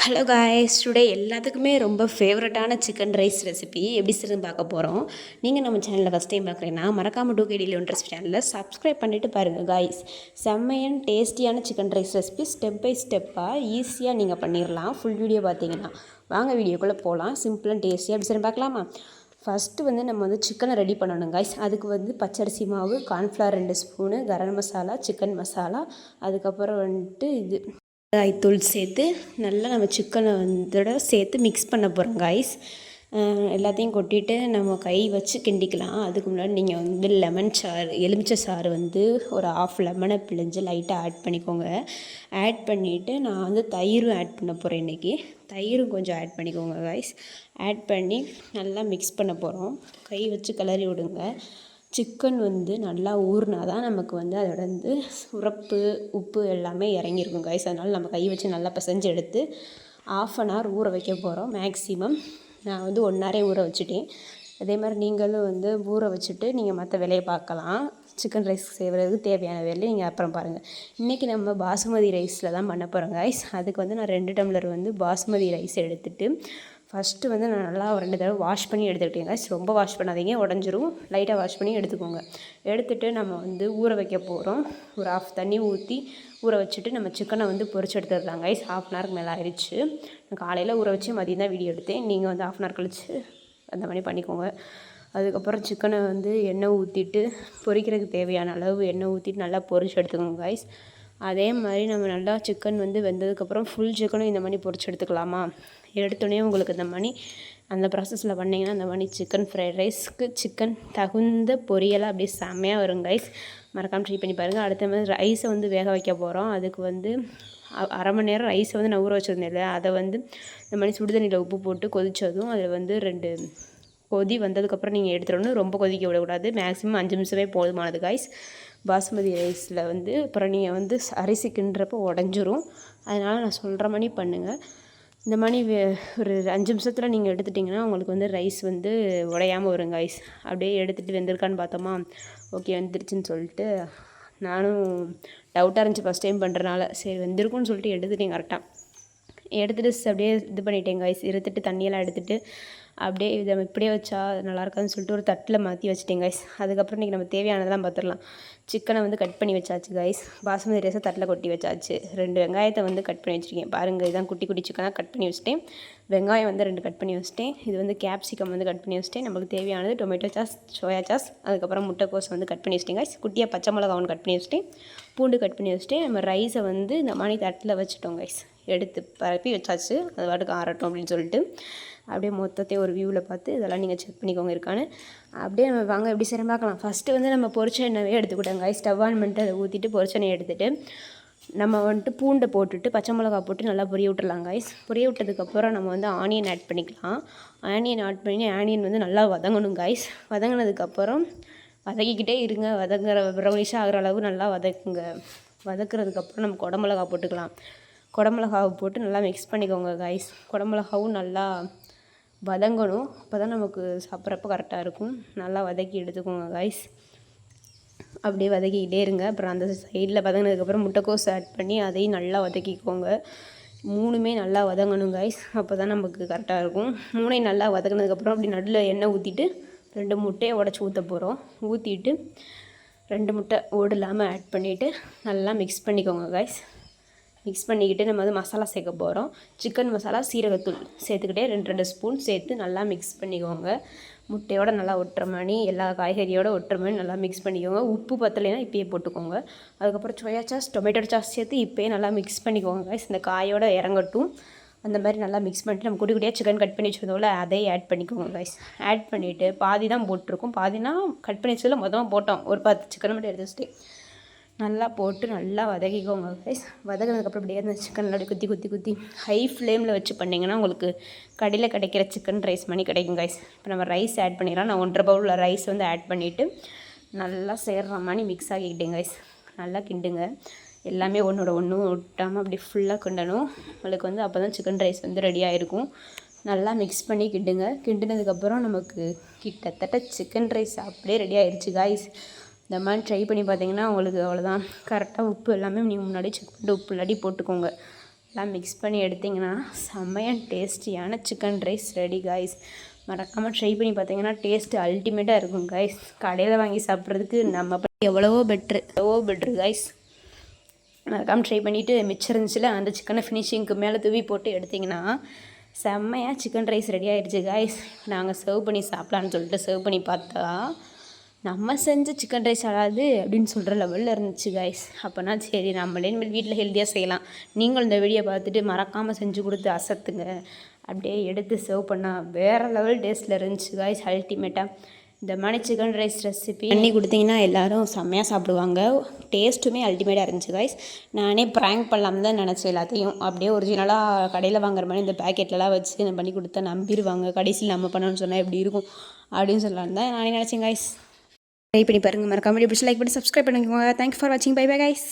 Hello guys today எல்லாத்துக்குமே ரொம்ப ஃபேவரட்டான சிக்கன் ரைஸ் ரெசிபி எப்படி செய்யணும்னு பார்க்க போகிறோம் நீங்கள் நம்ம சேனலில் ஃபஸ்ட் டைம் பார்க்குறீங்கன்னா மறக்காம டூ கேடியில் இன்ட்ரெஸ்ட் சேனலில் சப்ஸ்கிரைப் பண்ணிவிட்டு பாருங்கள் காய்ஸ் செம்மையான டேஸ்டியான chicken rice recipe step by ஸ்டெப்பாக ஈஸியாக நீங்கள் பண்ணிடலாம் ஃபுல் வீடியோ பார்த்தீங்கன்னா வாங்க வீடியோக்குள்ளே போகலாம் சிம்பிளாக டேஸ்டியாக எப்படி செய்யணும் பார்க்கலாமா? ஃபஸ்ட்டு வந்து நம்ம வந்து சிக்கனை ரெடி பண்ணணும் காய்ஸ் அதுக்கு வந்து பச்சரிசி மாவு கார்ன்ஃப்ளவர் ரெண்டு ஸ்பூனு கரம் மசாலா சிக்கன் மசாலா. அதுக்கப்புறம் வந்துட்டு இது மிளகாய்த்தூள் சேர்த்து நல்லா நம்ம சிக்கனை வந்தோட சேர்த்து மிக்ஸ் பண்ண போகிறோம் காய்ஸ் எல்லாத்தையும் கொட்டிட்டு நம்ம கை வச்சு கிண்டிக்கலாம். அதுக்கு முன்னாடி நீங்கள் வந்து லெமன் சாறு எலுமிச்சை சாறு வந்து ஒரு ஆஃப் லெமனை பிழிஞ்சு லைட்டாக ஆட் பண்ணிக்கோங்க. ஆட் பண்ணிவிட்டு நான் வந்து தயிரும் ஆட் பண்ண போகிறேன் இன்றைக்கி தயிரும் கொஞ்சம் ஆட் பண்ணிக்கோங்க காய்ஸ் ஆட் பண்ணி நல்லா மிக்ஸ் பண்ண போகிறோம் கை வச்சு கிளறி விடுங்க. சிக்கன் வந்து நல்லா ஊறினா தான் நமக்கு வந்து அதோட வந்து உரப்பு உப்பு எல்லாமே இறங்கியிருக்கும் கைஸ் அதனால் நம்ம கை வச்சு நல்லா பிசைஞ்சு எடுத்து ஆஃப் அன் ஹவர் ஊற வைக்க போகிறோம் மேக்ஸிமம் நான் வந்து ஒன் ஹவரே ஊற வச்சுட்டேன். அதே மாதிரி நீங்களும் வந்து ஊற வச்சுட்டு நீங்கள் மற்ற வேலையை பார்க்கலாம். சிக்கன் ரைஸ் செய்கிறதுக்கு தேவையான வேலையை நீங்கள் அப்புறம் பாருங்கள் இன்றைக்கி நம்ம பாசுமதி ரைஸில் தான் பண்ண போகிறோம் கைஸ் அதுக்கு வந்து நான் ரெண்டு டம்ளர் வந்து பாசுமதி ரைஸ் எடுத்துகிட்டு ஃபஸ்ட்டு வந்து நான் நல்லா ஒரு ரெண்டு தடவை வாஷ் பண்ணி எடுத்துக்கிட்டேங்க ரொம்ப வாஷ் பண்ணாதீங்க உடஞ்சிரும். லைட்டாக வாஷ் பண்ணி எடுத்துக்கோங்க. எடுத்துகிட்டு நம்ம வந்து ஊற வைக்க போகிறோம் ஒரு ஆஃப் தண்ணி ஊற்றி ஊற வச்சுட்டு நம்ம சிக்கனை வந்து பொறிச்சு எடுத்துடலாம் கைஸ் ஹாஃப் அன் ஹவருக்கு மேலே ஆயிடுச்சு. நான் காலையில் ஊற வச்சு மதியம் தான் வீடியோ எடுத்தேன். நீங்கள் வந்து ஆஃப் அன் ஹவர் கழிச்சு அந்த மாதிரி பண்ணிக்கோங்க. அதுக்கப்புறம் சிக்கனை வந்து எண்ணெய் ஊற்றிட்டு பொரிக்கிறதுக்கு தேவையான அளவு எண்ணெய் ஊற்றிட்டு நல்லா பொறிச்சு எடுத்துக்கோங்க கைஸ் அதே மாதிரி நம்ம நல்லா சிக்கன் வந்து வெந்ததுக்கப்புறம் ஃபுல் சிக்கனும் இந்த மாதிரி பொரிச்சு எடுத்துக்கலாமா? எடுத்தோடனே உங்களுக்கு இந்த மணி அந்த ப்ராசஸில் பண்ணிங்கன்னா அந்த மணி சிக்கன் ஃப்ரைட் ரைஸ்க்கு சிக்கன் தகுந்த பொரியலாக அப்படியே செம்மையாக வரும் கைஸ் மறக்காமல் ட்ரை பண்ணி பாருங்கள் அடுத்த மாதிரி ரைஸை வந்து வேக வைக்க போகிறோம் அதுக்கு வந்து அரை மணி நேரம் ரைஸை வந்து நான் ஊற வச்சுருந்தேன் இல்லை அதை வந்து இந்த மாதிரி சுடுதண்ணியில் உப்பு போட்டு கொதித்ததும் அதில் வந்து ரெண்டு கொதி வந்ததுக்கப்புறம் நீங்கள் எடுத்துடணும். ரொம்ப கொதிக்க விடக்கூடாது. மேக்ஸிமம் அஞ்சு நிமிஷமே போதுமானது காய்ஸ் பாஸ்மதி ரைஸில் வந்து அப்புறம் நீங்கள் வந்து அரிசி கிண்டுறப்போ உடஞ்சிரும். அதனால் நான் சொல்கிற மாதிரி பண்ணுங்கள் இந்த மாதிரி ஒரு அஞ்சு நிமிஷத்தில் நீங்கள் எடுத்துட்டிங்கன்னா உங்களுக்கு வந்து ரைஸ் வந்து உடையாமல் வரும் காய்ஸ் அப்படியே எடுத்துகிட்டு வெந்திருக்கான்னு பார்த்தோமா? ஓகே வந்துருச்சுன்னு சொல்லிட்டு நானும் டவுட்டாக இருந்துச்சு ஃபஸ்ட் டைம் பண்ணுறனால சரி வந்திருக்கும்னு சொல்லிட்டு எடுத்துட்டேன் கரெக்டாக எடுத்துகிட்டு அப்படியே இது பண்ணிட்டேன் காய்ஸ் எடுத்துகிட்டு தண்ணியெல்லாம் எடுத்துகிட்டு அப்படியே இதை இப்படியே வச்சா நல்லா இருக்காதுன்னு சொல்லிட்டு ஒரு தட்டில் மாற்றி வச்சுட்டேன் கைஸ் அதுக்கப்புறம் இன்றைக்கி நம்ம தேவையானதெல்லாம் பார்த்துடலாம் சிக்கனை வந்து கட் பண்ணி வச்சாச்சு கைஸ் பாசுமதி ரைஸை தட்டில் கொட்டி வச்சாச்சு. ரெண்டு வெங்காயத்தை வந்து கட் பண்ணி வச்சுருக்கேன். பாருங்கள் இதுதான் குட்டி குட்டி சிக்கனாக கட் பண்ணி வச்சுட்டேன். வெங்காயம் வந்து ரெண்டு கட் பண்ணி வச்சுட்டேன். இது வந்து கேப்சிகம் வந்து கட் பண்ணி வச்சுட்டேன். நமக்கு தேவையானது டொமேட்டோ சாஸ் சோயா சாஸ் அதுக்கப்புறம் முட்டைக்கோஸ் வந்து கட் பண்ணி வச்சிட்டேன் கைஸ் குட்டியாக பச்சை மிளகா ஒன்று கட் பண்ணி வச்சுட்டேன். பூண்டு கட் பண்ணி வச்சுட்டு நம்ம ரைஸை வந்து இந்த மாதிரி தட்டில் வச்சுட்டோம் கைஸ் எடுத்து பரப்பி வச்சாச்சு. அது பாட்டுக்கு ஆறட்டும் அப்படின்னு சொல்லிட்டு. அப்படியே மொத்தத்தையும் ஒரு வியூவில் பார்த்து இதெல்லாம் நீங்கள் செக் பண்ணிக்கோங்க இருக்கான்னு. அப்படியே நம்ம வாங்க எப்படி சரி பார்க்கலாம். ஃபஸ்ட்டு வந்து நம்ம பொரிச்ச எண்ணெயே எடுத்துக்கிட்டோங்க ஸ்டவ் ஆன் பண்ணிட்டு அதை ஊற்றிட்டு பொரிச்ச எண்ணெய் எடுத்துகிட்டு நம்ம வந்துட்டு பூண்டை போட்டுட்டு பச்சை மிளகா போட்டு நல்லா பொரிய விட்டுடலாம் கைஸ் பொரிய விட்டதுக்கப்புறம் நம்ம வந்து ஆனியன் ஆட் பண்ணிக்கலாம். ஆனியன் ஆட் பண்ணி ஆனியன் வந்து நல்லா வதங்கணும் கைஸ் வதங்கினதுக்கப்புறம் வதக்கிக்கிட்டே இருங்க. வதங்குற ப்ரௌனிஷாக ஆகிற அளவு நல்லா வதக்குங்க. வதக்குறதுக்கப்புறம் நம்ம குடமிளகா போட்டுக்கலாம். குடமிளகாவை போட்டு நல்லா மிக்ஸ் பண்ணிக்கோங்க கைஸ் குடமிளகாவும் நல்லா வதங்கணும். அப்போ தான் நமக்கு சாப்பிட்றப்ப கரெக்டாக இருக்கும். நல்லா வதக்கி எடுத்துக்கோங்க கைஸ் அப்படியே வதக்கிக்கிட்டே இருங்க. அப்புறம் அந்த சைடில் வதங்கினதுக்கப்புறம் முட்டைக்கோஸ் ஆட் பண்ணி அதையும் நல்லா வதக்கிக்கோங்க. மூணுமே நல்லா வதங்கணும் கைஸ் அப்போ தான் நமக்கு கரெக்டாக இருக்கும். மூணையும் நல்லா வதங்கினதுக்கப்புறம் அப்படி நடுவில் எண்ணெய் ஊற்றிட்டு ரெண்டு முட்டையை உடச்சி ஊற்ற போகிறோம் ஊற்றிட்டு ரெண்டு முட்டை ஓடு இல்லாமல் ஆட் பண்ணிவிட்டு நல்லா மிக்ஸ் பண்ணிக்கோங்க கைஸ் மிக்ஸ் பண்ணிக்கிட்டு நம்ம வந்து மசாலா சேர்க்க போகிறோம் சிக்கன் மசாலா சீரகத்தூள் சேர்த்துக்கிட்டே ரெண்டு ரெண்டு ஸ்பூன் சேர்த்து நல்லா மிக்ஸ் பண்ணிக்கோங்க. முட்டையோட நல்லா ஒட்டுற மாதிரி எல்லா காய்கறியோட ஒட்டுற மாதிரி நல்லா மிக்ஸ் பண்ணிக்கோங்க. உப்பு பத்தலைன்னா இப்பயே போட்டுக்கோங்க. அதுக்கப்புறம் சோயா சாஸ் டொமேட்டோ சாஸ் சேர்த்து இப்போயே நல்லா மிக்ஸ் பண்ணிக்கோங்க இந்த காயோட இறங்கட்டும். அந்த மாதிரி நல்லா மிக்ஸ் பண்ணிட்டு நம்ம குட்டி குட்டியாக சிக்கன் கட் பண்ணி வச்சுருந்தோம்ல அதையும் ஆட் பண்ணிக்கோங்க கைஸ் ஆட் பண்ணிவிட்டு பாதி தான் போட்டிருக்கோம். பாதினா கட் பண்ணி வச்சதில் மொத்தமாக போட்டோம். ஒரு பத்து சிக்கன் மட்டும் எடுத்து வச்சுட்டு நல்லா போட்டு நல்லா வதக்கிக்கோங்க கைஸ் வதக்கினதுக்கப்புறம் அப்படியே அந்த சிக்கன் அப்படியே குத்தி குத்தி குத்தி ஹை ஃப்ளேமில் வச்சு பண்ணிங்கன்னா உங்களுக்கு கடையில் கிடைக்கிற சிக்கன் ரைஸ் மணி கிடைக்கும் கைஸ் இப்போ நம்ம ரைஸ் ஆட் பண்ணிடலாம். நான் ஒன்றரை பவுலில் ரைஸ் வந்து ஆட் பண்ணிவிட்டு நல்லா சேர்ற மாதிரி மிக்ஸ் ஆகிக்கிட்டேங்க கைஸ் நல்லா கிண்டுங்க. எல்லாமே ஒன்றோட ஒன்று விட்டாமல் அப்படி ஃபுல்லாக கிண்டணும். உங்களுக்கு வந்து அப்போ தான் சிக்கன் ரைஸ் வந்து ரெடியாக இருக்கும் நல்லா மிக்ஸ் பண்ணி கிண்டுங்க. கிண்டினதுக்கப்புறம் நமக்கு கிட்டத்தட்ட சிக்கன் ரைஸ் அப்படியே ரெடி ஆயிடுச்சு காய்ஸ் இந்த மாதிரி ட்ரை பண்ணி பார்த்தீங்கன்னா உங்களுக்கு அவ்வளோதான் கரெக்டாக உப்பு எல்லாமே நீங்கள் முன்னாடி செக் பண்ணிட்டு உப்பு இல்லாட்டி போட்டுக்கோங்க. எல்லாம் மிக்ஸ் பண்ணி எடுத்திங்கன்னா செம்மையாக டேஸ்டியான சிக்கன் ரைஸ் ரெடி காய்ஸ் மறக்காமல் ட்ரை பண்ணி பார்த்தீங்கன்னா டேஸ்ட்டு அல்டிமேட்டாக இருக்கும் காய்ஸ் கடையில் வாங்கி சாப்பிட்றதுக்கு நம்ம எவ்வளவோ பெட்ரு எவ்வளவோ பெட்ரு காய்ஸ் மறக்காமல் ட்ரை பண்ணிவிட்டு மிச்சம் இருந்துச்சுல அந்த சிக்கனை ஃபினிஷிங்க்கு மேலே தூவி போட்டு எடுத்திங்கன்னா செம்மையாக சிக்கன் ரைஸ் ரெடி ஆகிடுச்சு காய்ஸ் நாங்கள் சர்வ் பண்ணி சாப்பிட்லான்னு சொல்லிட்டு சர்வ் பண்ணி பார்த்தா நம்ம செஞ்ச சிக்கன் ரைஸ் ஆடாது அப்படின்னு சொல்கிற லெவலில் இருந்துச்சு காய்ஸ் அப்போனா சரி நம்மளே இனிமேல் வீட்டில் ஹெல்த்தியாக செய்யலாம். நீங்களும் இந்த வீடியோ பார்த்துட்டு மறக்காமல் செஞ்சு கொடுத்து அசத்துங்க. அப்படியே எடுத்து சர்வ் பண்ணால் வேறு லெவல் டேஸ்ட்டில் இருந்துச்சு காய்ஸ் அல்டிமேட்டாக இந்த மாதிரி சிக்கன் ரைஸ் ரெசிபி பண்ணி கொடுத்தீங்கன்னா எல்லாரும் செம்மையாக சாப்பிடுவாங்க. டேஸ்ட்டுமே அல்டிமேட்டாக இருந்துச்சு கைஸ் நானே ப்ராங்க் பண்ணலாம் தான் நினச்சேன் எல்லாத்தையும். அப்படியே ஒரிஜினலாக கடையில் வாங்குற மாதிரி இந்த பேக்கெட்லலாம் வச்சு நான் பண்ணி கொடுத்தா நம்பிடுவாங்க. கடைசியில் நம்ம பண்ணணும்னு சொன்னால் எப்படி இருக்கும் அப்படின்னு சொல்லலாம் தான் நானே நினச்சேன் கைஸ் ட்ரை பண்ணி பாருங்கள் மறக்காம பிடிச்சி லைக் பண்ணி சப்ஸ்கிரைப் பண்ணிக்கோங்க. தேங்க்ஸ் ஃபார் வாட்சிங் பை பை கைஸ்